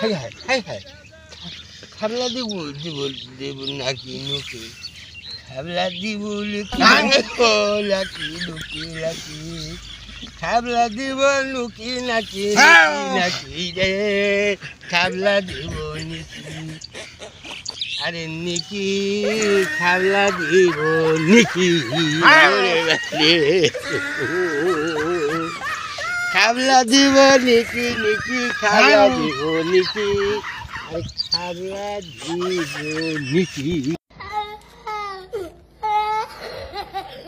High হাই হাই হাই। খাবলা দিব দিব দিব নাকি নুকি। খাবলা দিব লাকি নুকি লাকি। খাবলা দিব নুকি নাকি নাকি রে। খাবলা দিব আরে নিকি খাবলা দিব নিকি? খেলা বাপরে। খাবলা দিব নিকি নিকি খাবলা দিব নিকি? আরে খাবলা দিব নিকি?